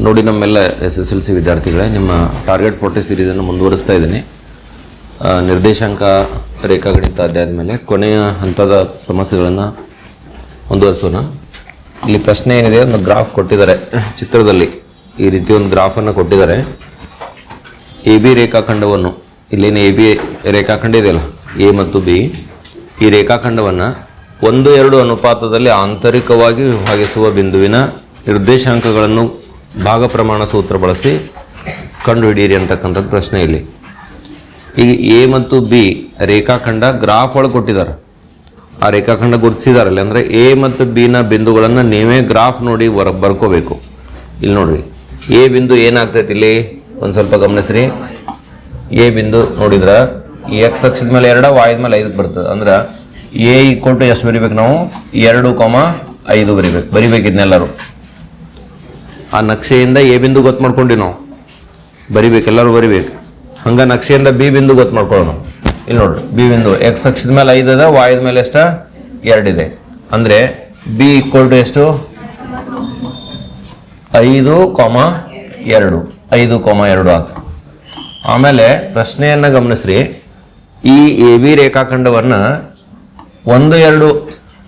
ನೋಡಿ ನಮ್ಮೆಲ್ಲ S S L C ವಿದ್ಯಾರ್ಥಿಗಳೇ, ನಿಮ್ಮ ಟಾರ್ಗೆಟ್ ಪೋಟೆ ಸೀರೀಸನ್ನು ಮುಂದುವರಿಸ್ತಾ ಇದ್ದೀನಿ. ನಿರ್ದೇಶಾಂಕ ರೇಖಾಗಣಿತ ಅಧ್ಯಾಯದ ಮೇಲೆ ಕೊನೆಯ ಹಂತದ ಸಮಸ್ಯೆಗಳನ್ನು ಮುಂದುವರಿಸೋಣ. ಇಲ್ಲಿ ಪ್ರಶ್ನೆ ಏನಿದೆ, ಒಂದು ಗ್ರಾಫ್ ಕೊಟ್ಟಿದ್ದಾರೆ ಚಿತ್ರದಲ್ಲಿ. ಈ ರೀತಿ ಒಂದು ಗ್ರಾಫನ್ನು ಕೊಟ್ಟಿದ್ದಾರೆ. ಎ ಬಿ ರೇಖಾಖಂಡವನ್ನು, ಇಲ್ಲೇನು ಎ ಬಿ ರೇಖಾಖಂಡ ಇದೆಯಲ್ಲ? ಎ ಮತ್ತು ಬಿ. ಈ ರೇಖಾಖಂಡವನ್ನು ಒಂದು ಎರಡು ಅನುಪಾತದಲ್ಲಿ ಆಂತರಿಕವಾಗಿ ವಿಭಾಗಿಸುವ ಬಿಂದುವಿನ ನಿರ್ದೇಶಾಂಕಗಳನ್ನು ಭಾಗ ಪ್ರಮಾಣ ಸೂತ್ರ ಬಳಸಿ ಕಂಡುಹಿಡಿಯಿರಿ ಅಂತಕ್ಕಂಥದ್ದು ಪ್ರಶ್ನೆ ಇಲ್ಲಿ. ಈಗ ಎ ಮತ್ತು ಬಿ ರೇಖಾಖಂಡ ಗ್ರಾಫ್ ಒಳಗೆ ಕೊಟ್ಟಿದ್ದಾರೆ. ಆ ರೇಖಾಖಂಡ ಗುರುತಿಸಿದಾರಲ್ಲ ಅಂದರೆ ಎ ಮತ್ತು ಬಿನ ಬಿಂದುಗಳನ್ನು ನೀವೇ ಗ್ರಾಫ್ ನೋಡಿ ಹೊರ ಬರ್ಕೋಬೇಕು. ಇಲ್ಲಿ ನೋಡ್ರಿ, ಎ ಬಿಂದು ಏನಾಗ್ತೈತಿ ಇಲ್ಲಿ? ಒಂದು ಸ್ವಲ್ಪ ಗಮನಿಸ್ರಿ. ಎ ಬಿಂದು ನೋಡಿದ್ರೆ ಎಕ್ಸ್ ಅಕ್ಷದ ಮೇಲೆ ಎರಡು ವಾಯ್ದ ಮೇಲೆ ಐದಕ್ಕೆ ಬರ್ತದೆ. ಅಂದ್ರೆ ಎ ಎಷ್ಟು ಬರಿಬೇಕು ನಾವು? ಎರಡು ಕಾಮ ಐದು ಬರಿಬೇಕು. ಬರಿಬೇಕು ಇದನ್ನೆಲ್ಲರೂ ಆ ನಕ್ಷೆಯಿಂದ ಎ ಬಿಂದು ಗೊತ್ತು ಮಾಡ್ಕೊಂಡಿ ನಾವು. ಬರಿಬೇಕು, ಎಲ್ಲರೂ ಬರಿಬೇಕು. ಹಂಗೆ ನಕ್ಷೆಯಿಂದ ಬಿ ಬಿಂದು ಗೊತ್ತು ಮಾಡ್ಕೊಳ್ಳೋಣ ಇಲ್ಲಿ ನೋಡ್ರಿ ಬಿ ಬಿಂದು ಎಕ್ಸ್ ಅಕ್ಷದ ಮೇಲೆ ಐದು ಅದ ವಾಯ್ದ ಮೇಲೆ ಎಷ್ಟ? ಎರಡಿದೆ ಅಂದರೆ ಬಿ ಈಕ್ವಲ್ ಟು ಎಷ್ಟು? ಐದು ಕಾಮ ಎರಡು. ಐದು ಕಾಮ ಎರಡು ಆಗ. ಆಮೇಲೆ ಪ್ರಶ್ನೆಯನ್ನು ಗಮನಿಸ್ರಿ. ಈ ಎ ಬಿ ರೇಖಾಖಂಡವನ್ನು ಒಂದು, ಎರಡು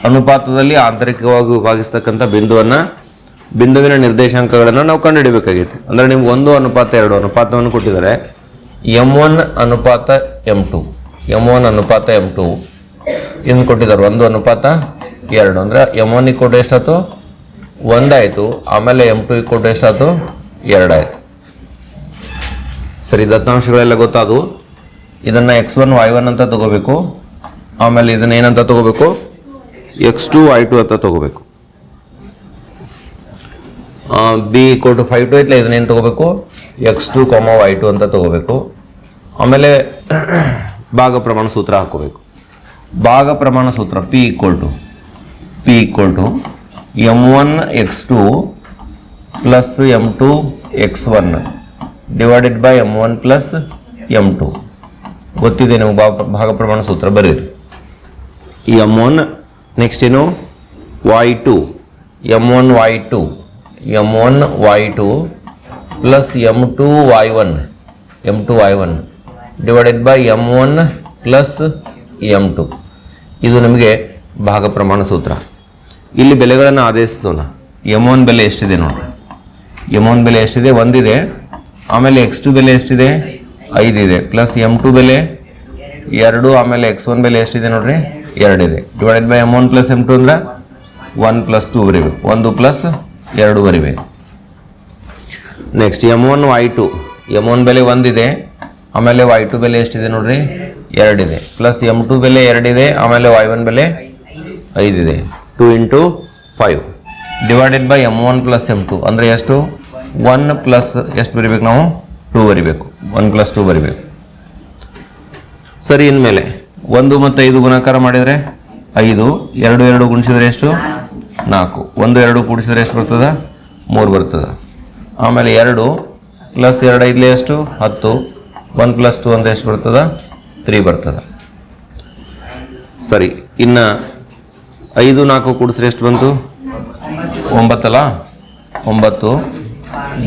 ಅನುಪಾತದಲ್ಲಿ ಆಂತರಿಕವಾಗಿ ವಿಭಾಗಿಸ್ತಕ್ಕಂಥ ಬಿಂದುವನ್ನ ಬಿಂದುವಿನ ನಿರ್ದೇಶಾಂಕಗಳನ್ನು ನಾವು ಕಂಡುಹಿಡಬೇಕಾಗಿತ್ತು ಅಂದರೆ ನಿಮ್ಗೆ ಒಂದು ಅನುಪಾತ, ಎರಡು ಅನುಪಾತವನ್ನು ಕೊಟ್ಟಿದ್ದಾರೆ. ಎಂ ಒನ್ ಅನುಪಾತ ಎಂ ಟು. ಎಂ ಒನ್ ಅನುಪಾತ ಎಂ ಟು. ಇದನ್ನು ಕೊಟ್ಟಿದ್ದಾರೆ ಒಂದು ಅನುಪಾತ, ಎರಡು. ಅಂದರೆ ಎಂ ಒನ್ ಕೊಟ್ಟು ಎಷ್ಟಾಯ್ತು? ಒಂದಾಯಿತು. ಆಮೇಲೆ ಎಂ ಟು ಕೊಟ್ಟು ಎಷ್ಟಾಯ್ತು? ಎರಡಾಯಿತು. ಸರಿ, ದತ್ತಾಂಶಗಳೆಲ್ಲ ಗೊತ್ತಾದವು. ಇದನ್ನು ಎಕ್ಸ್ ಒನ್, ವೈ ಒನ್ ಅಂತ ತಗೋಬೇಕು. ಆಮೇಲೆ ಇದನ್ನ ಏನಂತ ತಗೋಬೇಕು? ಎಕ್ಸ್ ಟು, ವೈ ಟು ಅಂತ ತಗೋಬೇಕು. B equal to five two ಐತ್ಲ, ಇದನ್ನೇನು ತಗೋಬೇಕು? X two comma Y two ಅಂತ ತಗೋಬೇಕು. ಆಮೇಲೆ ಭಾಗ ಪ್ರಮಾಣ ಸೂತ್ರ ಹಾಕೋಬೇಕು ಭಾಗ ಪ್ರಮಾಣ ಸೂತ್ರ P equal to P equal to M one X two plus M two X one divided by M one plus M two ಗೊತ್ತಿದೆ ನಿಮಗೆ ಭಾಗ ಪ್ರಮಾಣ ಸೂತ್ರ, ಬರೀರಿ. ಎಂ ಒನ್ ನೆಕ್ಸ್ಟ್ ಏನು? Y two M one Y two M one, Y two, plus M two, Y one. M two, Y one. Divided by M one plus M two. ಇದು ನಮಗೆ ಭಾಗ ಪ್ರಮಾಣ ಸೂತ್ರ. ಇಲ್ಲಿ ಬೆಲೆಗಳನ್ನು ಆದೇಶಿಸೋಣ. ಎಂ ಒನ್ ಬೆಲೆ ಎಷ್ಟಿದೆ ನೋಡಿ. ಎಂ ಒನ್ ಬೆಲೆ ಎಷ್ಟಿದೆ? ಒಂದಿದೆ. ಆಮೇಲೆ ಎಕ್ಸ್ ಟು ಬೆಲೆ ಎಷ್ಟಿದೆ? ಐದಿದೆ. ಪ್ಲಸ್ ಎಂ ಟು ಬೆಲೆ ಎರಡು, ಆಮೇಲೆ ಎಕ್ಸ್ ಒನ್ ಬೆಲೆ ಎಷ್ಟಿದೆ ನೋಡ್ರಿ? ಎರಡಿದೆ. Divided by M one plus M two ಅಂದ್ರೆ ಒನ್ ಪ್ಲಸ್ ಟು ಬರೀಬೇಕು. ಒಂದು ಪ್ಲಸ್ ಎರಡು ಬರಿಬೇಕು next M one Y two M one ಬೆಲೆ ಒಂದಿದೆ, ಆಮೇಲೆ ವೈ ಟು ಬೆಲೆ ಎಷ್ಟಿದೆ ನೋಡ್ರಿ? ಎರಡಿದೆ. ಪ್ಲಸ್ ಎಂ ಟು ಬೆಲೆ ಎರಡಿದೆ, ಆಮೇಲೆ ವೈ ಒನ್ ಬೆಲೆ ಐದಿದೆ. Two into five divided by M one plus M two ಅಂದರೆ ಎಷ್ಟು? ಒನ್ ಪ್ಲಸ್ ಎಷ್ಟು ಬರಿಬೇಕು ನಾವು? ಟೂ ಬರಿಬೇಕು. ಒನ್ ಪ್ಲಸ್ ಟೂ ಬರಿಬೇಕು. ಸರಿ, ಇನ್ಮೇಲೆ ಒಂದು ಮತ್ತು ಐದು ಗುಣಾಕಾರ ಮಾಡಿದರೆ ಐದು. ಎರಡು ಎರಡು ಗುಣಿಸಿದರೆ ಎಷ್ಟು? ನಾಲ್ಕು. ಒಂದು, ಎರಡು ಕೂಡಿಸಿದ್ರೆ ಎಷ್ಟು ಬರ್ತದೆ? ಮೂರು ಬರ್ತದೆ. ಆಮೇಲೆ ಎರಡು ಪ್ಲಸ್ ಎರಡು ಐದಲೇ ಎಷ್ಟು? ಹತ್ತು. ಒನ್ ಪ್ಲಸ್ ಟು ಅಂದರೆ ಎಷ್ಟು ಬರ್ತದೆ? ತ್ರೀ ಬರ್ತದೆ. ಸರಿ, ಇನ್ನು ಐದು, ನಾಲ್ಕು ಕೂಡಿಸ್ರೆ ಎಷ್ಟು ಬಂತು? ಒಂಬತ್ತಲ್ಲ? ಒಂಬತ್ತು.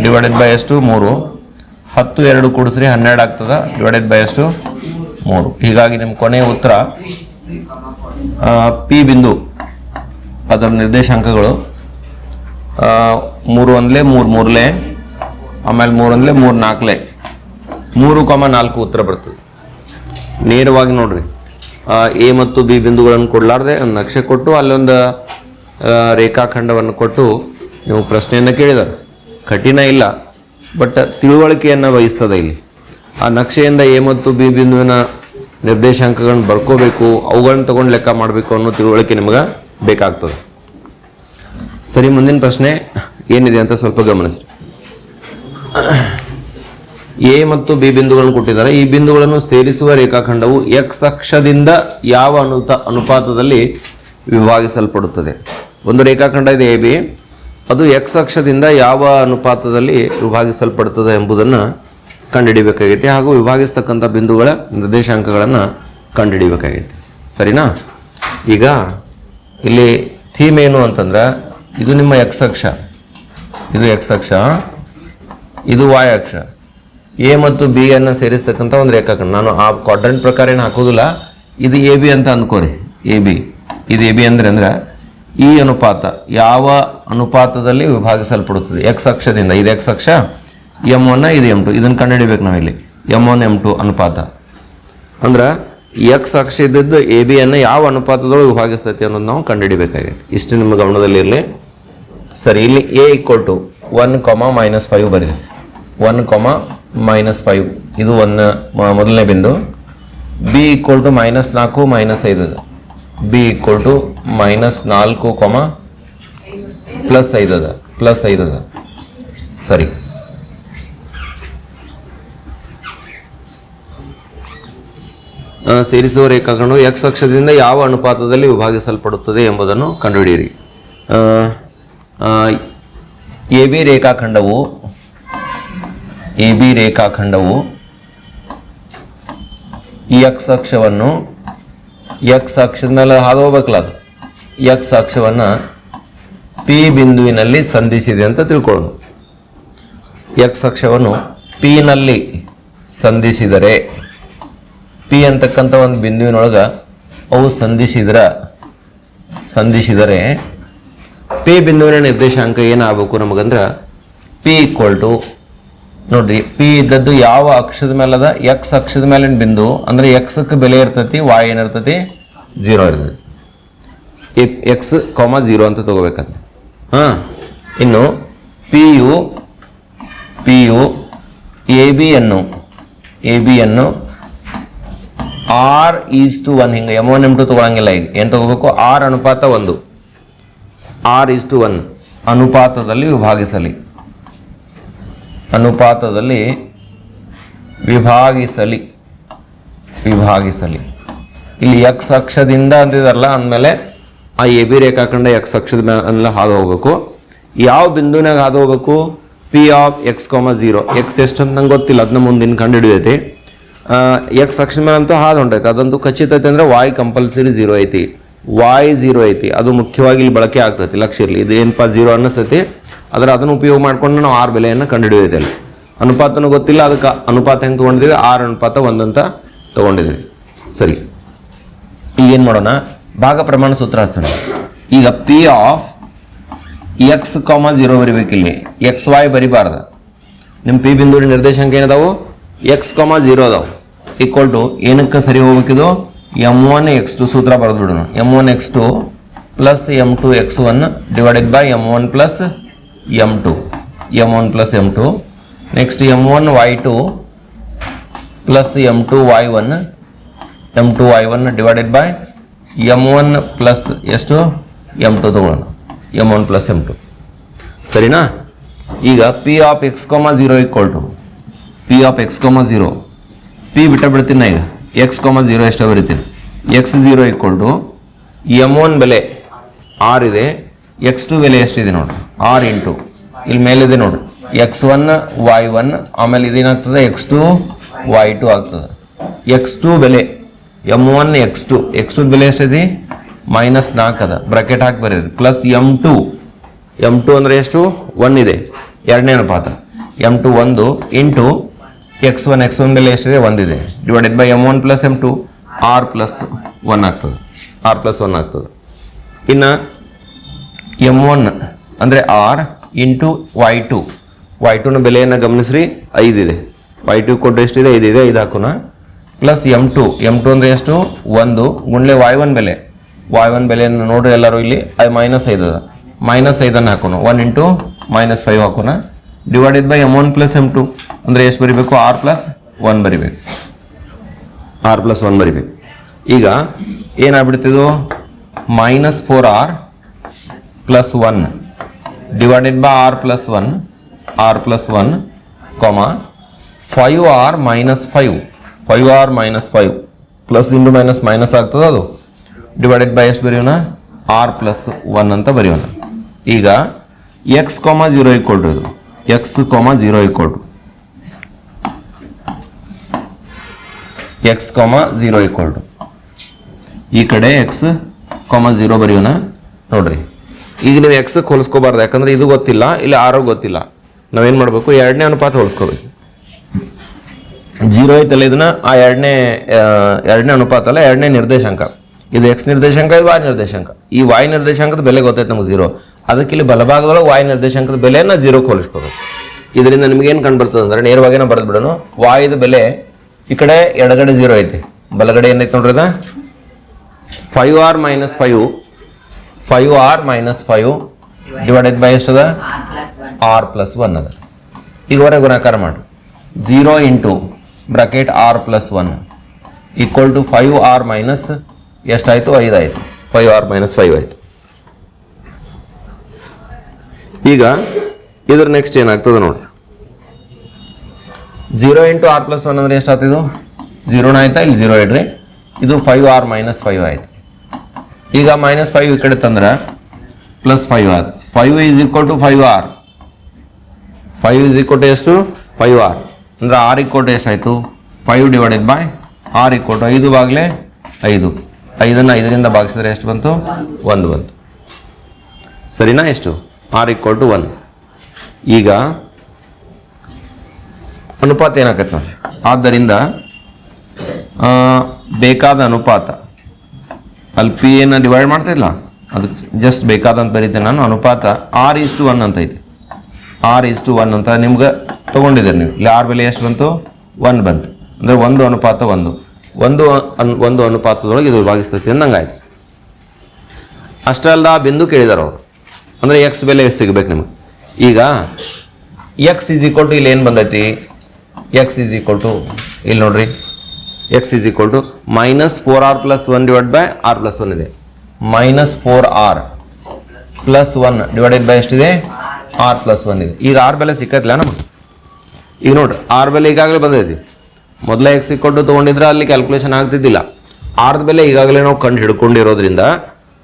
ಡಿವೈಡೆಡ್ ಬೈ ಎಷ್ಟು? ಮೂರು. ಹತ್ತು, ಎರಡು ಕೂಡಿಸ್ರಿ ಹನ್ನೆರಡು ಆಗ್ತದೆ. ಡಿವೈಡೆಡ್ ಬೈ ಎಷ್ಟು? ಮೂರು. ಹೀಗಾಗಿ ನಿಮ್ಮ ಕೊನೆಯ ಉತ್ತರ ಪಿ ಬಿಂದು ಅದರ ನಿರ್ದೇಶಾಂಕಗಳು ಮೂರು ಒಂದ್ಲೆ ಮೂರು ಮೂರ್ಲೆ, ಆಮೇಲೆ ಮೂರು ಒಂದ್ಲೆ ಮೂರು ನಾಲ್ಕಲೆ ಮೂರು ಕಾಮ ನಾಲ್ಕು ಉತ್ತರ ಬರ್ತದೆ. ನೇರವಾಗಿ ನೋಡ್ರಿ. ಎ ಮತ್ತು ಬಿ ಬಿಂದುಗಳನ್ನು ಕೊಡಲಾರ್ದೆ ಒಂದು ನಕ್ಷೆ ಕೊಟ್ಟು ಅಲ್ಲೊಂದು ರೇಖಾಖಂಡವನ್ನು ಕೊಟ್ಟು ನೀವು ಪ್ರಶ್ನೆಯನ್ನು ಕೇಳಿದ್ದಾರೆ ಕಠಿಣ ಇಲ್ಲ, ಬಟ್ ತಿಳುವಳಿಕೆಯನ್ನು ವಹಿಸ್ತದೆ ಇಲ್ಲಿ. ಆ ನಕ್ಷೆಯಿಂದ ಎ ಮತ್ತು ಬಿ ಬಿಂದುವಿನ ನಿರ್ದೇಶಾಂಕಗಳನ್ನು ಬರ್ಕೋಬೇಕು, ಅವುಗಳನ್ನು ತಗೊಂಡು ಲೆಕ್ಕ ಮಾಡಬೇಕು ಅನ್ನೋ ತಿಳುವಳಿಕೆ ನಿಮಗೆ ಬೇಕಾಗ್ತದೆ. ಸರಿ, ಮುಂದಿನ ಪ್ರಶ್ನೆ ಏನಿದೆ ಅಂತ ಸ್ವಲ್ಪ ಗಮನಿಸಿ. ಎ ಮತ್ತು ಬಿ ಬಿಂದುಗಳನ್ನು ಕೊಟ್ಟಿದ್ದಾರೆ. ಈ ಬಿಂದುಗಳನ್ನು ಸೇರಿಸುವ ರೇಖಾಖಂಡವು ಎಕ್ಸ್ ಅಕ್ಷದಿಂದ ಯಾವ ಅನುತ, ಅನುಪಾತದಲ್ಲಿ ವಿಭಾಗಿಸಲ್ಪಡುತ್ತದೆ? ಒಂದು ರೇಖಾಖಂಡ ಇದೆ ಎ, ಬಿ. ಅದು ಎಕ್ಸ್ ಅಕ್ಷದಿಂದ ಯಾವ ಅನುಪಾತದಲ್ಲಿ ವಿಭಾಗಿಸಲ್ಪಡುತ್ತದೆ ಎಂಬುದನ್ನು ಕಂಡುಹಿಡಿಬೇಕಾಗೈತೆ ಹಾಗೂ ವಿಭಾಗಿಸ್ತಕ್ಕಂಥ ಬಿಂದುಗಳ ನಿರ್ದೇಶಾಂಕಗಳನ್ನು ಕಂಡುಹಿಡಿಬೇಕಾಗೈತೆ ಸರಿನಾ? ಈಗ ಇಲ್ಲಿ ಥೀಮ್ ಏನು ಅಂತಂದ್ರೆ, ಇದು ನಿಮ್ಮ ಎಕ್ಸ್ ಅಕ್ಷ ಇದು ಎಕ್ಸ್ ಅಕ್ಷ ಇದು ವಾಯ್ ಅಕ್ಷ ಎ ಮತ್ತು ಬಿ ಅನ್ನು ಸೇರಿಸ್ತಕ್ಕಂಥ ಒಂದು ರೇಖಾಖಂಡ. ನಾನು ಆ ಕ್ವಾಡ್ರೆಂಟ್ ಪ್ರಕಾರ ಏನು ಹಾಕೋದಿಲ್ಲ. ಇದು ಎ ಬಿ ಅಂತ ಅಂದ್ಕೋರಿ ಎ ಬಿ. ಇದು ಎ ಬಿ ಅಂದರೆ ಈ ಅನುಪಾತ ಯಾವ ಅನುಪಾತದಲ್ಲಿ ವಿಭಾಗಿಸಲ್ಪಡುತ್ತದೆ? ಎಕ್ಸ್ ಅಕ್ಷದಿಂದ ಇದು ಎಕ್ಸ್ ಅಕ್ಷ ಎಂ ಒನ್, ಇದು ಎಂ ಟು. ಇದನ್ನು ಕಂಡುಹಿಡಿಬೇಕು ನಾವಿಲ್ಲಿ. ಎಂ ಒನ್, ಎಂ ಟು ಅನುಪಾತ. ಅಂದ್ರೆ ಎಕ್ಸ್ ಅಕ್ಷ ಇದ್ದದ್ದು ಎ ಬಿ ಅನ್ನು ಯಾವ ಅನುಪಾತದೊಳಗೆ ವಿಭಾಗಿಸ್ತೈತಿ ಅನ್ನೋದು ನಾವು ಕಂಡುಹಿಡಿಬೇಕಾಗೈತೆ. ಇಷ್ಟು ನಿಮ್ಮ ಗಮನದಲ್ಲಿರಲಿ ಸರಿ, ಇಲ್ಲಿ A equal to one comma minus five ಬರೀ ಒನ್ ಕಾಮ ಮೈನಸ್ ಫೈವ್ ಇದು ಒನ್ ಮೊದಲನೇ ಬಿಂದು. ಬಿ ಈಕ್ವಲ್ ಟು ಮೈನಸ್ ನಾಲ್ಕು ಮೈನಸ್ ಐದು. ಅದ ಬಿ ಈಕ್ವಲ್ ಟು ಮೈನಸ್ ನಾಲ್ಕು ಕಾಮ ಪ್ಲಸ್ ಐದು ಅದ ಪ್ಲಸ್ ಐದು ಅದ. ಸರಿ. ಸೇರಿಸುವ ರೇಖಾಖಂಡವು ಎಕ್ಸ್ ಅಕ್ಷದಿಂದ ಯಾವ ಅನುಪಾತದಲ್ಲಿ ವಿಭಾಗಿಸಲ್ಪಡುತ್ತದೆ ಎಂಬುದನ್ನು ಕಂಡುಹಿಡಿಯಿರಿ. ಎ ಬಿ ರೇಖಾಖಂಡವು, ಎ ಬಿ ರೇಖಾಖಂಡವು ಎಕ್ಸ್ ಅಕ್ಷವನ್ನು ಎಕ್ಸ್ ಅಕ್ಷದ ಮೇಲೆ ಹಾದು ಹೋಗ್ಬೇಕಲ್ಲ ಎಕ್ಸ್ ಅಕ್ಷವನ್ನು ಪಿ ಬಿಂದುವಿನಲ್ಲಿ ಸಂಧಿಸಿದೆ ಅಂತ ತಿಳ್ಕೊಳ್ಳೋದು. ಎಕ್ಸ್ ಅಕ್ಷವನ್ನು ಪಿನಲ್ಲಿ ಸಂಧಿಸಿದರೆ ಪಿ ಅಂತಕ್ಕಂಥ ಒಂದು ಬಿಂದುವಿನೊಳಗೆ ಅವು ಸಂಧಿಸಿದ್ರ, ಸಂಧಿಸಿದರೆ ಪಿ ಬಿಂದುವಿನ ನಿರ್ದೇಶಾಂಕ ಏನಾಗಬೇಕು ನಮಗಂದ್ರೆ ಪಿ ಈಕ್ವಲ್ ಟು, ನೋಡ್ರಿ, ಪಿ ಇದ್ದದ್ದು ಯಾವ ಅಕ್ಷದ ಮೇಲದ ಎಕ್ಸ್ ಅಕ್ಷದ ಮೇಲಿನ ಬಿಂದು, ಅಂದ್ರೆ ಎಕ್ಸ್ಕ್ಕೆ ಬೆಲೆ ಇರ್ತೈತಿ ವಾಯ್ ಏನಿರ್ತೈತಿ ಜೀರೋ ಇರ್ತೈತಿ. ಎಕ್ಸ್ ಕಾಮ ಜೀರೋ ಅಂತ ತಗೋಬೇಕಂತ. ಹಾಂ, ಇನ್ನು P U P U A ಬಿಯನ್ನು A ಬಿಯನ್ನು ಆರ್ ಈಸ್ ಟು ಒನ್ ಹಿಂಗೆ ಎಂ ಒನ್ ಎಂ ಟು ತೊಗೊಳಂಗಿಲ್ಲ ಈಗ. ಏನು ತಗೋಬೇಕು? ಆರ್ ಅನುಪಾತ ಒಂದು. ಆರ್ ಈಸ್ ಟು ಒನ್ ಅನುಪಾತದಲ್ಲಿ ವಿಭಾಗಿಸಲಿ. ಅನುಪಾತದಲ್ಲಿ ವಿಭಾಗಿಸಲಿ. ವಿಭಾಗಿಸಲಿ. ಇಲ್ಲಿ ಎಕ್ಸ್ ಅಕ್ಷದಿಂದ ಅಂದಿದಾರಲ್ಲ ಅಂದಮೇಲೆ ಆ ಎ ಬಿ ರೇಖಾಖಂಡ ಎಕ್ಸ್ ಅಕ್ಷದ ಮೇಲೆ ಹಾದು ಹೋಗ್ಬೇಕು ಯಾವ ಬಿಂದುನಾಗ ಹಾದು ಹೋಗ್ಬೇಕು P of X comma zero X ಎಷ್ಟು ಅಂತ ನಂಗೆ ಗೊತ್ತಿಲ್ಲ. ಅದನ್ನ ಮುಂದಿನ ಕಂಡು ಹಿಡಿದೈತಿ ಎಕ್ಸ್ ಅಕ್ಷದ ಮೇಲೆ ಅಂತೂ ಹಾದು ಹೊಂಟೈತೆ ಅದಂತೂ ಖಚಿತ ಐತೆ ಅಂದ್ರೆ ವಾಯ್ ಕಂಪಲ್ಸರಿ ಜೀರೋ ಐತಿ. ವಾಯ್ ಜೀರೋ ಐತಿ. ಅದು ಮುಖ್ಯವಾಗಿ ಇಲ್ಲಿ ಬಳಕೆ ಆಗ್ತೈತಿ ಲಕ್ಷ ಇರಲಿ. ಇದು ಏನಪ್ಪ ಜೀರೋ ಅನ್ನಿಸ್ತೈತಿ. ಆದ್ರೆ ಅದನ್ನು ಉಪಯೋಗ ಮಾಡ್ಕೊಂಡು ನಾವು ಆರು ಬೆಲೆಯನ್ನು ಕಂಡುಹಿಡಿಯೋದಿಲ್ಲ ಅನುಪಾತನೂ ಗೊತ್ತಿಲ್ಲ. ಅದಕ್ಕೆ ಅನುಪಾತ ಹೆಂಗೆ ತೊಗೊಂಡಿದ್ದೀವಿ? ಆರು ಅನುಪಾತ ಒಂದಂತ ತೊಗೊಂಡಿದ್ದೀವಿ. ಸರಿ. ಈಗ ಏನು ಮಾಡೋಣ? ಭಾಗ ಪ್ರಮಾಣ ಸೂತ್ರ ಹಚ್ಚೋಣ. ಈಗ P of X comma zero ಬರಿಬೇಕಿಲ್ಲಿ X Y ಬರಿಬಾರ್ದು. ನಿಮ್ಮ ಪಿ ಬಿಂದುವಿನ ನಿರ್ದೇಶಾಂಕ ಏನದಾವು? ಎಕ್ಸ್ ಕಾಮ ಜೀರೋ ಅದಾವು. ಈಕ್ವಲ್ ಟು ಏನಕ್ಕೆ ಸರಿ ಹೋಗ್ಬೇಕಿದು? ಎಂ ಒನ್ ಎಕ್ಸ್ ಟು ಸೂತ್ರ ಬರೆದು ಬಿಡೋಣ. M one X two plus M two X one divided by M one plus M two M one plus M two next M one Y two plus M two Y one M two Y one divided by M one plus ಎಷ್ಟು M two ತಗೊಳ್ಳೋಣ. M one plus M two ಸರಿನಾ? ಈಗ P of X comma zero equal to P of X comma zero P ಬಿಟ್ಟ ಈಗ. X comma zero ಎಷ್ಟ ಬರಿತೀನಿ. X zero two M one ಬೆಲೆ R ಇದೆ. ಎಕ್ಸ್ ಟು ಬೆಲೆ ಎಷ್ಟಿದೆ ನೋಡ್ರಿ ಆರ್ ಇಂಟು ಇಲ್ಲಿ ಮೇಲಿದೆ ನೋಡ್ರಿ ಎಕ್ಸ್ ಒನ್ ವೈ ಒನ್ ಆಮೇಲೆ ಇದೇನಾಗ್ತದೆ? ಎಕ್ಸ್ ಟು ವೈ ಟು ಆಗ್ತದೆ. ಎಕ್ಸ್ ಟು ಬೆಲೆ M one X two X two ಬೆಲೆ ಎಷ್ಟಿದೆ? ಮೈನಸ್ ನಾಲ್ಕು ಅದ. ಬ್ರಾಕೆಟ್ ಹಾಕಿ ಬರೀರಿ. Plus M two M two ಅಂದರೆ ಎಷ್ಟು? ಒನ್ ಇದೆ. ಎರಡನೇ ಅನುಪಾತ ಎಂ ಟು ಒಂದು into X one X one ಬೆಲೆ ಎಷ್ಟಿದೆ? ಒಂದಿದೆ. Divided by M one plus M two R plus one ಆಗ್ತದೆ. ಆರ್ ಪ್ಲಸ್ ಒನ್ ಆಗ್ತದೆ. ಇನ್ನು ಎಂ ಒನ್ ಅಂದರೆ R into Y two Y ಟುನ ಬೆಲೆಯನ್ನು ಗಮನಿಸ್ರಿ. ಐದಿದೆ ವೈ ಟು ಕೊಟ್ಟು ಎಷ್ಟಿದೆ? ಐದಿದೆ ಐದು ಹಾಕೋಣ. Plus M two M two ಅಂದರೆ ಎಷ್ಟು? ಒಂದು. ಗುಂಡ್ಲೆ ವೈ ಒನ್ ಬೆಲೆ. ವೈ ಒನ್ ಬೆಲೆಯನ್ನು ನೋಡ್ರಿ ಎಲ್ಲರೂ ಇಲ್ಲಿ. ಅದು ಮೈನಸ್ ಐದು ಮೈನಸ್ ಐದನ್ನು ಹಾಕೋಣ. ಒನ್ ಇಂಟು ಮೈನಸ್ ಫೈವ್ ಹಾಕೋಣ. Divided by M one plus M two ಅಂದರೆ ಎಷ್ಟು ಬರಿಬೇಕು? ಆರ್ ಪ್ಲಸ್ ಒನ್ ಬರಿಬೇಕು. ಆರ್ ಪ್ಲಸ್ ಒನ್ ಬರಿಬೇಕು. ಈಗ ಏನಾಗ್ಬಿಡ್ತಿದ್ದು minus four R plus one divided by R plus one R plus one comma five R minus five five R minus five plus into minus minus ಆಗ್ತದೆ ಅದು? Divided by ಎಷ್ಟು ಬರೆಯೋಣ? R plus one ಅಂತ ಬರೆಯೋಣ. ಈಗ X comma zero ಇಕ್ಕೊಳ್ರಿ X comma zero equal to X comma zero equal to ಈ ಕಡೆ X comma zero ಬರೆಯೋಣ ನೋಡ್ರಿ. ಈಗ ನೀವು ಎಕ್ಸ್ ಹೋಲಿಸ್ಕೋಬಾರ್ದು, ಯಾಕಂದ್ರೆ ಇದು ಗೊತ್ತಿಲ್ಲ, ಇಲ್ಲ ಆರೋ ಗೊತ್ತಿಲ್ಲ. ನಾವೇನು ಮಾಡಬೇಕು? ಎರಡನೇ ಅನುಪಾತ ಹೋಲಿಸ್ಕೋಬೇಕು. ಜೀರೋ ಐತಲ್ಲ ಇದನ್ನ? ಆ ಎರಡನೇ ಎರಡನೇ ಅನುಪಾತ ಅಲ್ಲ, ಎರಡನೇ ನಿರ್ದೇಶಾಂಕ. ಇದು ಎಕ್ಸ್ ನಿರ್ದೇಶಾಂಕ, ಇದು ವಾಯ್ ನಿರ್ದೇಶಾಂಕ. ಈ ವಾಯ್ ನಿರ್ದೇಶಾಂಕದ ಬೆಲೆ ಗೊತ್ತೈತೆ ನಮ್ಗೆ ಜೀರೋ ಅದಕ್ಕೆ ಇಲ್ಲಿ ಬಲಭಾಗದೊಳಗೆ ವಾಯು ನಿರ್ದೇಶಾಂಕದ ಬೆಲೆಯನ್ನು ಜೀರೋ ಹೋಲಿಸ್ಕೋಬೇಕು ಇದರಿಂದ ನಿಮಗೇನು ಕಂಡು ಬರ್ತದೆ ಅಂದ್ರೆ ನೇರವಾಗಿ ನಾವು ಬರೆದು ಬಿಡೋಣ. ವಾಯುದ ಬೆಲೆ ಈ ಕಡೆ ಎಡಗಡೆ ಜೀರೋ ಐತೆ. ಬಲಗಡೆ ಏನೈತೆ ನೋಡ್ರಿ ಅದ? Five R minus five five R minus five divided by ಎಷ್ಟದ? R plus one ಅದ. ಈಗವರೆಗೆ ಗುಣಾಕಾರ ಮಾಡಿ. Zero into bracket R plus one equal to five R minus ಎಷ್ಟಾಯಿತು? ಐದು ಆಯಿತು ಫೈವ್ ಆರ್ ಮೈನಸ್ ಫೈವ್ ಆಯಿತು. ಈಗ ಇದ್ರ ನೆಕ್ಸ್ಟ್ ಏನಾಗ್ತದೆ ನೋಡ್ರಿ zero into R plus one ಅಂದ್ರೆ ಎಷ್ಟಾಗ್ತಿದ್ದು ಜೀರೋನ ಆಯ್ತಾ? ಇಲ್ಲಿ ಜೀರೋ ಇಡ್ರಿ. ಇದು ಫೈವ್ ಆರ್ ಮೈನಸ್ ಫೈವ್ ಆಯ್ತು. ಈಗ ಮೈನಸ್ ಫೈವ್ ಈ ಕಡೆ ತಂದ್ರೆ plus five R five is equal to five R five is equal to ಎಷ್ಟು? ಫೈವ್ ಆರ್ ಅಂದ್ರೆ ಆರ್ ಈಕ್ವಲ್ ಟು ಎಷ್ಟಾಯಿತು five divided by R equal to ಐದು ಬಾಗಿಲೆ ಐದು. ಐದನ್ನು ಐದರಿಂದ ಭಾಗಿಸಿದ್ರೆ ಎಷ್ಟು ಬಂತು? ಒಂದು ಬಂತು. ಸರಿನಾ ಎಷ್ಟು? ಆರ್ ಈಕ್ವಲ್ ಟು ಒನ್ ಈಗ ಅನುಪಾತ ಏನಾಗತ್ತೆ ನೋಡಿ. ಆದ್ದರಿಂದ ಬೇಕಾದ ಅನುಪಾತ. ಅಲ್ಲಿ ಪಿ ಏನು ಡಿವೈಡ್ ಮಾಡ್ತಿಲ್ಲ ಅದಕ್ಕೆ ಜಸ್ಟ್ ಬೇಕಾದಂತ ಬರೀತೇನೆ ನಾನು. ಅನುಪಾತ ಆರ್ ಈಸ್ ಟು ಒನ್ ಅಂತ ಐತಿ. ಆರ್ ಈಸ್ ಟು ಒನ್ ಅಂತ ನಿಮ್ಗೆ ತೊಗೊಂಡಿದ್ದೀರಿ ನೀವು. ಇಲ್ಲಿ ಆರ್ ಬೆಲೆ ಎಷ್ಟು ಬಂತು? ಒನ್ ಬಂತು. ಅಂದರೆ ಒಂದು ಅನುಪಾತ ಒಂದು. ಒಂದು ಅನ್, ಒಂದು ಅನುಪಾತದೊಳಗೆ ಇದು ಭಾಗಿಸ್ತೈತಿ ಅಂದಂಗಾಯ್ತು. ಅಲ್ಲ ಬಿಂದು ಕೇಳಿದಾರೆ ಅವರು. ಅಂದರೆ ಎಕ್ಸ್ ಬೆಲೆ ಸಿಗಬೇಕು ನಿಮಗೆ. ಈಗ ಎಕ್ಸ್ ಈಸ್ ಈಕ್ವಲ್ ಟು ಇಲ್ಲಿ ಏನು ಬಂದೈತಿ? ಎಕ್ಸ್ ಈಸ್ ಈಕ್ವಲ್ ಟು ಇಲ್ಲಿ ನೋಡ್ರಿ. X is equal to minus four R plus one divide by R plus one ಇದೆ. Minus four R plus one divided by ಎಷ್ಟಿದೆ? ಆರ್ ಪ್ಲಸ್ ಒನ್ ಇದೆ. ಈಗ R ಬೆಲೆ ಸಿಕ್ಕತ್ತಿಲ್ಲ ನಮಗೆ? ಈಗ ನೋಡ್ರಿ ಆರ್ ಬೆಲೆ ಈಗಾಗಲೇ ಬಂದೈತಿ. ಮೊದಲೇ ಎಕ್ಸ್ ಕೊಟ್ಟು ತೊಗೊಂಡಿದ್ರೆ ಅಲ್ಲಿ ಕ್ಯಾಲ್ಕುಲೇಷನ್ ಆಗ್ತಿದ್ದಿಲ್ಲ. ಆರ್ದ ಬೆಲೆ ಈಗಾಗಲೇ ನಾವು ಕಂಡು ಹಿಡ್ಕೊಂಡಿರೋದ್ರಿಂದ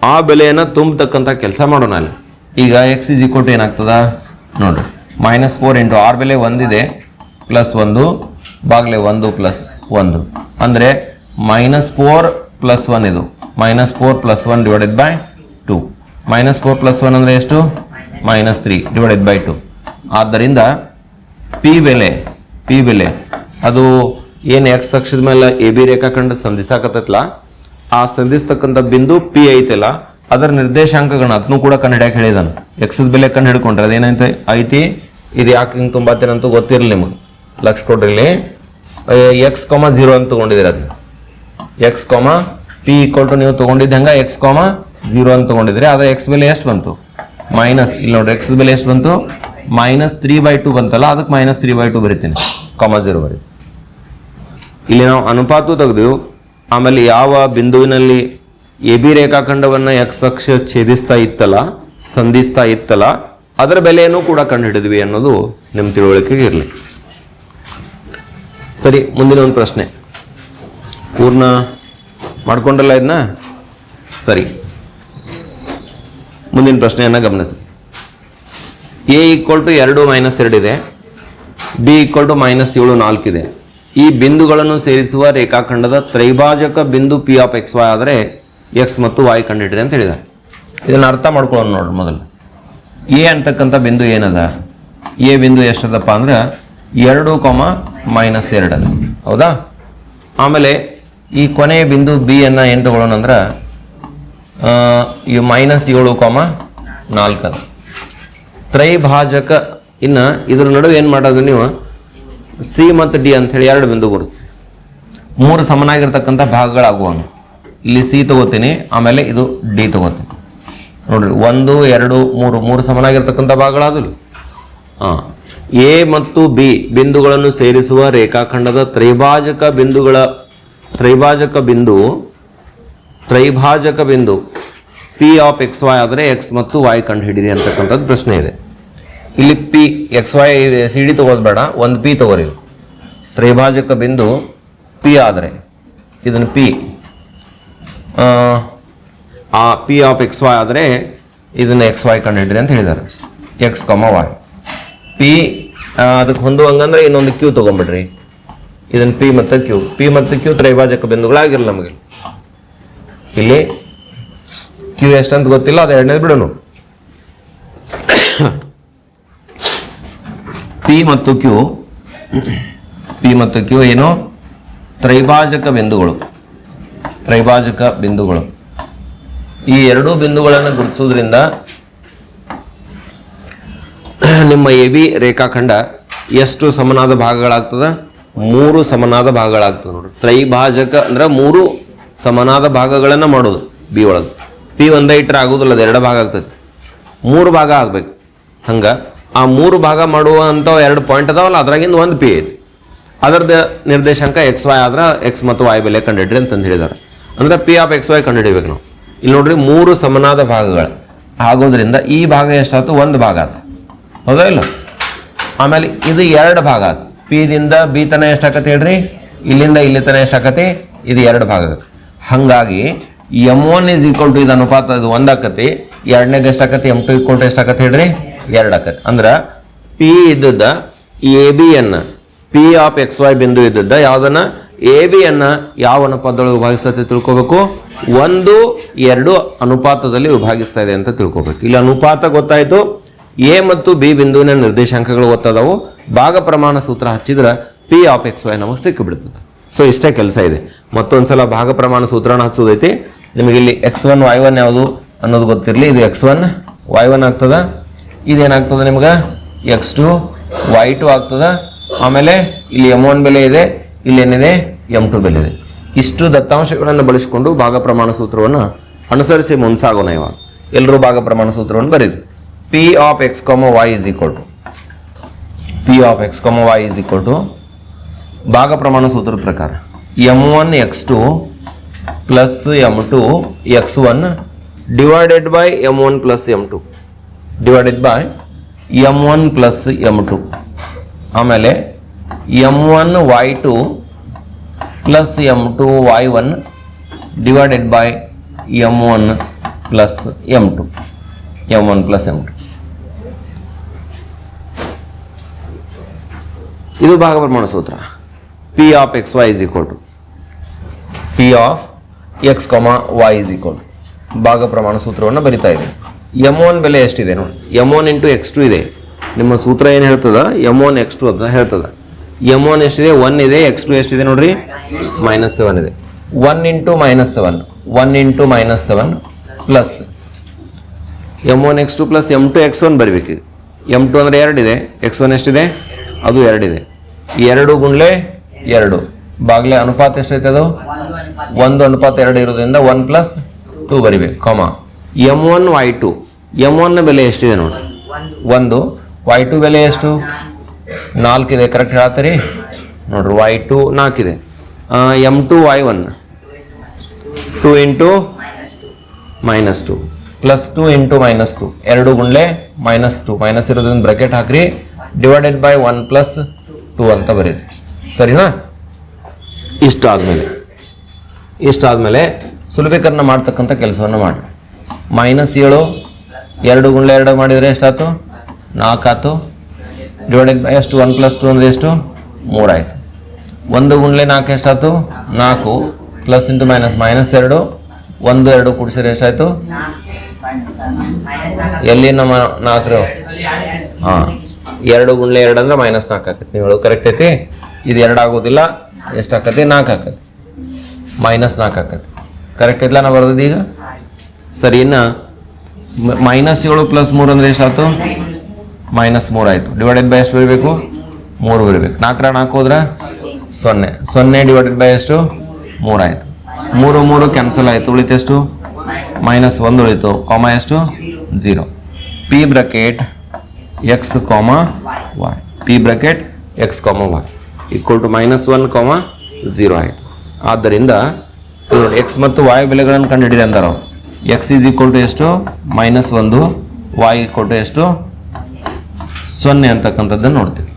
ಆ ಬೆಲೆಯನ್ನು ತುಂಬತಕ್ಕಂಥ ಕೆಲಸ ಮಾಡೋಣ ಅಲ್ಲಿ. ಈಗ ಎಕ್ಸ್ ಇಸ್ ಈಕ್ವಲ್ ಟು ಏನಾಗ್ತದ? ನೋಡ್ರಿ. ಮೈನಸ್ ಫೋರ್ ಇಂಟು ಆರ್ ಬೆಲೆ ಒಂದಿದೆ ಪ್ಲಸ್ ಒಂದು, ಬಾಗ್ಲೆ ಒಂದು ಪ್ಲಸ್ ಒಂದು. ಅಂದರೆ ಮೈನಸ್ ಫೋರ್ ಪ್ಲಸ್ ಒನ್ ಇದು. Minus four plus one divided by two minus four plus one ಅಂದರೆ ಎಷ್ಟು? Minus three divided by two ಆದ್ದರಿಂದ ಪಿ ಬೆಲೆ ಪಿ ಬೆಲೆ, ಅದು ಏನು ಎಕ್ಸ್ ಅಕ್ಷದ ಮೇಲೆ ಎ ಬಿ ರೇಖಾಖಂಡ ಸಂಧಿಸಾಕತ್ತಲ್ಲ ಆ ಸಂಧಿಸ್ತಕ್ಕಂಥ ಬಿಂದು ಪಿ ಐತಲ್ಲ? ಅದರ ನಿರ್ದೇಶಾಂಕಗಳನ್ನ ಅದನ್ನು ಕೂಡ ಹಿಡಿಯಕ್ಕೆ ಹೇಳಿದಾನೆ. ಬೆಲೆ ಕಂಡು ಹಿಡ್ಕೊಂಡ್ರೆ ಅದೇನೈತೆ? ಐತಿ, ಇದು ಯಾಕೆ ಹಿಂಗೆ ತುಂಬಾತೀರಂತೂ ಗೊತ್ತಿರಲಿ ನಿಮಗೆ. ಲಕ್ಷ ಕೊಡ್ರಿ ಎಕ್ಸ್ ಕಾಮ ಜೀರೋ ಅಂತ ತೊಗೊಂಡಿದ್ದೀರ ಅದನ್ನ ಎಕ್ಸ್ ಕಾಮ ಪಿ ಈಕ್ವಲ್ ಟು ನೀವು ತೊಗೊಂಡಿದ್ದ ಹಂಗ? ಎಕ್ಸ್ ಕಾಮ ಜೀರೋ ಅಂತ ತೊಗೊಂಡಿದ್ರಿ ಅದ ಎಕ್ಸ್ ಬೆಲೆ ಎಷ್ಟು ಬಂತು? ಮೈನಸ್ ಇಲ್ಲಿ ನೋಡ್ರಿ ಎಕ್ಸ್ ಬೆಲೆ ಎಷ್ಟು ಬಂತು? ಮೈನಸ್ ತ್ರೀ ಬೈ ಟು ಬಂತಲ್ಲ ಅದಕ್ಕೆ ಮೈನಸ್ ತ್ರೀ ಬೈ ಟು ಬರಿತೀನಿ. ಕಾಮ ಜೀರೋ ಬರೀ. ಇಲ್ಲಿ ನಾವು ಅನುಪಾತ ತೆಗೆದು, ಆಮೇಲೆ ಯಾವ ಬಿಂದುವಿನಲ್ಲಿ ಎ ಬಿ ರೇಖಾಖಂಡವನ್ನು ಎಕ್ಸ್ ಅಕ್ಷ ಛೇದಿಸ್ತಾ ಇತ್ತಲ್ಲ, ಸಂಧಿಸ್ತಾ ಇತ್ತಲ್ಲ, ಅದರ ಬೆಲೆಯನ್ನು ಕೂಡ ಕಂಡುಹಿಡಿದ್ವಿ ಅನ್ನೋದು ನಿಮ್ಮ ತಿಳುವಳಿಕೆಗೆ ಇರಲಿ. ಸರಿ, ಮುಂದಿನ ಒಂದು ಪ್ರಶ್ನೆ. ಪೂರ್ಣ ಮಾಡ್ಕೊಂಡಲ್ಲ ಇದನ್ನ ಸರಿ. ಮುಂದಿನ ಪ್ರಶ್ನೆಯನ್ನು ಗಮನಿಸಿ. ಎ ಈಕ್ವಲ್ ಟು ಎರಡು ಮೈನಸ್ ಎರಡಿದೆ ಬಿ ಈಕ್ವಲ್ ಟು ಮೈನಸ್ ಏಳು ನಾಲ್ಕಿದೆ ಈ ಬಿಂದುಗಳನ್ನು ಸೇರಿಸುವ ರೇಖಾಖಂಡದ ತ್ರೈಭಾಜಕ ಬಿಂದು ಪಿ ಆಫ್ ಎಕ್ಸ್ ವೈ ಆದರೆ ಎಕ್ಸ್ ಮತ್ತು ವಾಯ್ ಕಂಡಿಡ್ರಿ ಅಂತ ಹೇಳಿದ್ದಾರೆ ಇದನ್ನು ಅರ್ಥ ಮಾಡ್ಕೊಳ್ಳೋಣ ನೋಡ್ರಿ ಮೊದಲು. ಎ ಅಂತಕ್ಕಂಥ ಬಿಂದು ಏನದ? ಎ ಬಿಂದು ಎಷ್ಟದಪ್ಪ ಅಂದ್ರೆ ಎರಡು ಕೊಮ ಮೈನಸ್ ಎರಡಲ್ಲ ಹೌದಾ? ಆಮೇಲೆ ಈ ಕೊನೆಯ ಬಿಂದು ಬಿ ಅನ್ನ ಏನು ತಗೊಳ್ಳೋಣ ಅಂದ್ರೆ ಈ ಮೈನಸ್ ಏಳು ಕೊಮ ನಾಲ್ಕದ ತ್ರೈಭಾಜಕ, ಇನ್ನು ಇದ್ರ ನಡುವೆ ಏನು ಮಾಡೋದು ನೀವು? ಸಿ ಮತ್ತು ಡಿ ಹೇಳಿ ಎರಡು ಬಿಂದು ಗುರುತಿಸಿ. ಮೂರು ಸಮನಾಗಿರ್ತಕ್ಕಂಥ ಭಾಗಗಳಾಗುವನು. ಇಲ್ಲಿ ಸಿ ತಗೋತೀನಿ, ಆಮೇಲೆ ಇದು ಡಿ ತಗೋತೀನಿ. ನೋಡ್ರಿ, ಒಂದು, ಎರಡು, ಮೂರು ಮೂರು ಸಮನಾಗಿರ್ತಕ್ಕಂಥ ಭಾಗಗಳಾದವು ಹಾಂ. ಎ ಮತ್ತು ಬಿ ಬಿಂದುಗಳನ್ನು ಸೇರಿಸುವ ರೇಖಾಖಂಡದ ತ್ರೈಭಾಜಕ ಬಿಂದುಗಳ, ತ್ರೈಭಾಜಕ ಬಿಂದು ತ್ರೈಭಾಜಕ ಬಿಂದು ಪಿ ಆಫ್ ಎಕ್ಸ್ ವೈ ಆದರೆ ಎಕ್ಸ್ ಮತ್ತು ವೈ ಕಂಡು ಹಿಡಿರಿ ಅಂತಕ್ಕಂಥದ್ದು ಪ್ರಶ್ನೆ ಇದೆ. ಇಲ್ಲಿ P X Y C D ತಗೋದು ಬೇಡ ಒಂದು ಪಿ ತಗೋರಿ. ತ್ರೈಭಾಜಕ ಬಿಂದು ಪಿ ಆದರೆ, ಇದನ್ನು ಪಿ ಆ ಪಿ ಆಫ್ ಎಕ್ಸ್ ವೈ ಆದರೆ ಇದನ್ನು ಎಕ್ಸ್ ವೈ ಕಂಡು ಹಿಡಿರಿ ಅಂತ ಹೇಳಿದ್ದಾರೆ ಎಕ್ಸ್ ಕಮ ವೈ ಪಿ ಅದಕ್ಕೆ ಹೊಂದುವಂಗಂದ್ರೆ ಇನ್ನೊಂದು ಕ್ಯೂ ತೊಗೊಂಬಿಡ್ರಿ. ಇದನ್ನು ಪಿ ಮತ್ತು ಕ್ಯೂ ಪಿ ಮತ್ತು ಕ್ಯೂ ತ್ರೈಭಾಜಕ ಬಿಂದುಗಳಾಗಿರಲ್ಲ ನಮಗೆ. ಇಲ್ಲಿ ಕ್ಯೂ ಎಷ್ಟಂತ ಗೊತ್ತಿಲ್ಲ, ಅದು ಎರಡನೇದು ಬಿಡೋಣ ಪಿ ಮತ್ತು ಕ್ಯೂ ಪಿ ಮತ್ತು ಕ್ಯೂ ಏನು? ತ್ರೈಭಾಜಕ ಬಿಂದುಗಳು. ತ್ರೈಭಾಜಕ ಬಿಂದುಗಳು. ಈ ಎರಡೂ ಬಿಂದುಗಳನ್ನು ಗುರುತಿಸೋದ್ರಿಂದ ನಿಮ್ಮ ಎ ಬಿ ರೇಖಾಖಂಡ ಎಷ್ಟು ಸಮನಾದ ಭಾಗಗಳಾಗ್ತದೆ? ಮೂರು ಸಮನಾದ ಭಾಗಗಳಾಗ್ತದೆ ನೋಡ್ರಿ. ತ್ರೈಭಾಜಕ ಅಂದ್ರೆ ಮೂರು ಸಮನಾದ ಭಾಗಗಳನ್ನು ಮಾಡೋದು ಬಿ ಒಳಗೆ. ಪಿ ಒಂದೇ ಇಟ್ಟರೆ ಆಗೋದಿಲ್ಲ, ಅದು ಎರಡು ಭಾಗ ಆಗ್ತದೆ. ಮೂರು ಭಾಗ ಆಗ್ಬೇಕು. ಹಂಗೆ ಆ ಮೂರು ಭಾಗ ಮಾಡುವಂಥ ಎರಡು ಪಾಯಿಂಟ್ ಅದಾವಲ್ಲ, ಅದ್ರಾಗಿಂದ ಒಂದು ಪಿ ಐತಿ ಅದರದ್ದು ನಿರ್ದೇಶಾಂಕ ಎಕ್ಸ್ ವೈ ಆದ್ರೆ ಎಕ್ಸ್ ಮತ್ತು ವೈ ಬೆಲೆ ಕಂಡಿಡ್ರಿ ಅಂತಂದು ಹೇಳಿದ್ದಾರೆ ಅಂದ್ರೆ ಪಿ ಆಫ್ ಎಕ್ಸ್ ವೈ ಕಂಡುಹಿಡಿಬೇಕು ನಾವು. ಇಲ್ಲಿ ನೋಡ್ರಿ ಮೂರು ಸಮನಾದ ಭಾಗಗಳು. ಆಗೋದ್ರಿಂದ ಈ ಭಾಗ ಎಷ್ಟಾಯ್ತು ಒಂದು ಭಾಗ ಆಯ್ತು ಹೌದಾ ಇಲ್ಲ? ಆಮೇಲೆ ಇದು ಎರಡು ಭಾಗ ಆಯ್ತು ಪಿದಿಂದ ಬಿ ತನ ಎಷ್ಟಾಕತಿ ಹೇಳ್ರಿ? ಇಲ್ಲಿಂದ ಇಲ್ಲಿ ತನ ಎಷ್ಟಾಕತಿ ಇದು ಎರಡು ಭಾಗ ಹಾಗಾಗಿ M one is equal to ಇದು ಅನುಪಾತ ಇದು ಒಂದು ಆಕತಿ. ಎರಡನೇದು ಎಷ್ಟಾಕತಿ ಎಂ ಟು ಈಕ್ವಲ್ ಟು ಎಷ್ಟಾಕತಿ ಹೇಳ್ರಿ? ಎರಡು ಆಕತಿ. ಅಂದ್ರೆ P ಇದ್ದದ A B and P of X Y ಬಿಂದು ಇದ್ದದ ಯಾವ್ದನ್ನ? ಎ ಬಿ ಅನ್ನ ಯಾವ ಅನುಪಾತದೊಳಗೆ ವಿಭಾಗಿಸ್ತದೆ ತಿಳ್ಕೊಬೇಕು? ಒಂದು, ಎರಡು ಅನುಪಾತದಲ್ಲಿ ವಿಭಾಗಿಸ್ತಾ ಇದೆ ಅಂತ ತಿಳ್ಕೊಬೇಕು. ಇಲ್ಲಿ ಅನುಪಾತ ಗೊತ್ತಾಯ್ತು. ಎ ಮತ್ತು ಬಿ ಬಿಂದುವಿನ ನಿರ್ದೇಶಾಂಕಗಳು ಗೊತ್ತಾದವು ಭಾಗ ಪ್ರಮಾಣ ಸೂತ್ರ ಹಚ್ಚಿದ್ರೆ ಪಿ ಆಫ್ ಎಕ್ಸ್ ವೈ ನಮಗೆ ಸಿಕ್ಕಿಬಿಡ್ತದೆ ಸೊ ಇಷ್ಟೇ ಕೆಲಸ ಇದೆ. ಮತ್ತೊಂದ್ಸಲ ಭಾಗ ಪ್ರಮಾಣ ಸೂತ್ರನ ಹಚ್ಚೋದೈತಿ ನಿಮಗೆ ಇಲ್ಲಿ ಎಕ್ಸ್ ಒನ್ ವೈ ಒನ್ ಯಾವುದು ಅನ್ನೋದು ಗೊತ್ತಿರಲಿ. ಇದು ಎಕ್ಸ್ ಒನ್ ವೈ ಒನ್ ಆಗ್ತದ. ಇದೇನಾಗ್ತದೆ ನಿಮ್ಗೆ? ಎಕ್ಸ್ ಟು, ವೈ ಟು ಆಗ್ತದ. ಆಮೇಲೆ ಇಲ್ಲಿ ಎಂ ಒನ್ ಬೆಲೆ ಇದೆ. ಇಲ್ಲಿ ಏನಿದೆ ಎಂ ಟು ಬೆಲೆ ಇದೆ ಇಷ್ಟು ದತ್ತಾಂಶಗಳನ್ನು ಬಳಸಿಕೊಂಡು ಭಾಗ ಪ್ರಮಾಣ ಸೂತ್ರವನ್ನು ಅನುಸರಿಸಿ ಮುಂಸಾಗೋಣ ಇವಾಗ. ಎಲ್ಲರೂ ಭಾಗ ಪ್ರಮಾಣ ಸೂತ್ರವನ್ನು ಬರೀದು. P of X comma Y is equal to P of X comma Y is equal to ಭಾಗ ಪ್ರಮಾಣ ಸೂತ್ರದ ಪ್ರಕಾರ. M one X two plus M two X one divided by M one plus M two divided by M one plus M two ಆಮೇಲೆ M one Y two plus M two Y one divided by M one plus M two M one plus M two ಇದು ಭಾಗ ಪ್ರಮಾಣ ಸೂತ್ರ. P of X Y is equal to P of X comma Y is equal to ಭಾಗ ಪ್ರಮಾಣ ಸೂತ್ರವನ್ನು ಬರಿತಾ ಇದೆ M one ಬೆಲೆ ಎಷ್ಟಿದೆ ನೋಡಿ. M one into X two ಇದೆ. ನಿಮ್ಮ ಸೂತ್ರ ಏನು ಹೇಳ್ತದ? ಎಂ ಒನ್ ಎಕ್ಸ್ ಟು ಅಂತ ಹೇಳ್ತದ. ಎಂ ಒನ್ ಎಷ್ಟಿದೆ? ಒನ್ ಇದೆ ಎಕ್ಸ್ ಟು ಎಷ್ಟಿದೆ ನೋಡ್ರಿ? ಮೈನಸ್ ಸೆವೆನ್ ಇದೆ. One into minus seven one into minus seven plus M one X two plus M two X one ಬರಬೇಕು ಎಂ ಟು ಅಂದರೆ ಎರಡಿದೆ ಎಕ್ಸ್ ಒನ್ ಎಷ್ಟಿದೆ? ಅದು ಎರಡಿದೆ ಎರಡು ಗುಂಡ್ಲೆ ಎರಡು. ಬಾಗ್ಲೆ ಅನುಪಾತ ಎಷ್ಟೈತೆ ಅದು? ಒಂದು ಅನುಪಾತ ಎರಡು ಇರೋದ್ರಿಂದ ಒನ್ ಪ್ಲಸ್ ಟೂ ಬರಿಬೇಕು. Comma M one Y two M one ಬೆಲೆ ಎಷ್ಟಿದೆ ನೋಡಿ ಒಂದು. ವೈ ಟು ಬೆಲೆ ಎಷ್ಟು? ನಾಲ್ಕಿದೆ ಕರೆಕ್ಟ್ ಹೇಳ್ತೀರಿ ನೋಡ್ರಿ Y two ನಾಲ್ಕಿದೆ. M two Y one two into minus two plus two into minus two ಎರಡು ಗುಂಡ್ಲೆ ಮೈನಸ್ ಟು ಮೈನಸ್ ಇರೋದ್ರಿಂದ ಬ್ರಾಕೆಟ್ ಹಾಕ್ರಿ. Divided by one plus two ಅಂತ ಬರೀರಿ. ಸರಿನಾ? ಇಷ್ಟು ಆದಮೇಲೆ ಇಷ್ಟಾದಮೇಲೆ ಸುಲಭೀಕರಣ ಮಾಡ್ತಕ್ಕಂಥ ಕೆಲಸವನ್ನು ಮಾಡಿ ಮೈನಸ್ ಏಳು, ಎರಡು ಗುಂಡ್ಲೆ ಎರಡು ಮಾಡಿದರೆ ಎಷ್ಟಾಯ್ತು? ನಾಲ್ಕು ಆಯ್ತು ಡಿವೈಡೆಡ್ ಬೈ ಎಷ್ಟು? ಒನ್ ಪ್ಲಸ್ ಟು ಅಂದರೆ ಎಷ್ಟು? ಮೂರಾಯಿತು ಒಂದು ಗುಂಡ್ಲೆ ನಾಲ್ಕು ಎಷ್ಟಾಯ್ತು? ನಾಲ್ಕು ಪ್ಲಸ್ ಇಂಟು ಮೈನಸ್ ಮೈನಸ್ ಎರಡು. ಒಂದು, ಎರಡು ಕೂಡಿಸಿದ್ರೆ ಎಷ್ಟಾಯ್ತು? ಎಲ್ಲಿ ನಮ್ಮ ನಾಲ್ಕರು? ಹಾಂ. ಎರಡು ಗುಂಡ್ಲೆ ಎರಡು ಅಂದ್ರೆ ಮೈನಸ್ ನಾಲ್ಕು ಆಕತಿ. ನೀವು ಕರೆಕ್ಟ್ ಐತಿ? ಇದು ಎರಡು ಆಗೋದಿಲ್ಲ, ಎಷ್ಟು ಆಕತಿ? ನಾಲ್ಕು ಆಕತಿ. ಮೈನಸ್ ನಾಲ್ಕು ಆಕತಿ. ಕರೆಕ್ಟ್ ಐತಿಲ್ಲ ನಾವು ಬರ್ದದ್ದು ಈಗ? ಸರಿ, ಇನ್ನು ಮೈನಸ್ ಏಳು ಪ್ಲಸ್ ಮೂರು ಅಂದರೆ ಎಷ್ಟಾಯ್ತು? ಮೈನಸ್ ಮೂರು ಆಯಿತು. ಡಿವೈಡೆಡ್ ಬೈ ಎಷ್ಟು ಬರಬೇಕು? ಮೂರು ಬರಬೇಕು. ನಾಲ್ಕರ ನಾಲ್ಕು ಹೋದ್ರೆ ಸೊನ್ನೆ. ಸೊನ್ನೆ ಡಿವೈಡೆಡ್ ಬೈ ಎಷ್ಟು? ಮೂರು ಆಯಿತು. ಮೂರು ಮೂರು ಕ್ಯಾನ್ಸಲ್ ಆಯಿತು. ಉಳಿತೆಷ್ಟು ಮೈನಸ್ ಒಂದು ಉಳಿತು. ಕಾಮ ಎಷ್ಟು? Zero P bracket X comma Y P bracket X comma Y equal to minus one comma zero ಆಯಿತು. ಆದ್ದರಿಂದ ಎಕ್ಸ್ ಮತ್ತು ವಾಯು ಬೆಲೆಗಳನ್ನು ಕಂಡುಹಿಡಿದೆ ಅಂದರು. ಎಕ್ಸ್ ಈಸ್ ಈಕ್ವಲ್ ಟು ಎಷ್ಟು? ಮೈನಸ್ ಒಂದು. ವಾಯ್ ಈಕ್ವಲ್ ಟು ಎಷ್ಟು? ಸೊನ್ನೆ ಅಂತಕ್ಕಂಥದ್ದನ್ನು ನೋಡ್ತೀವಿ.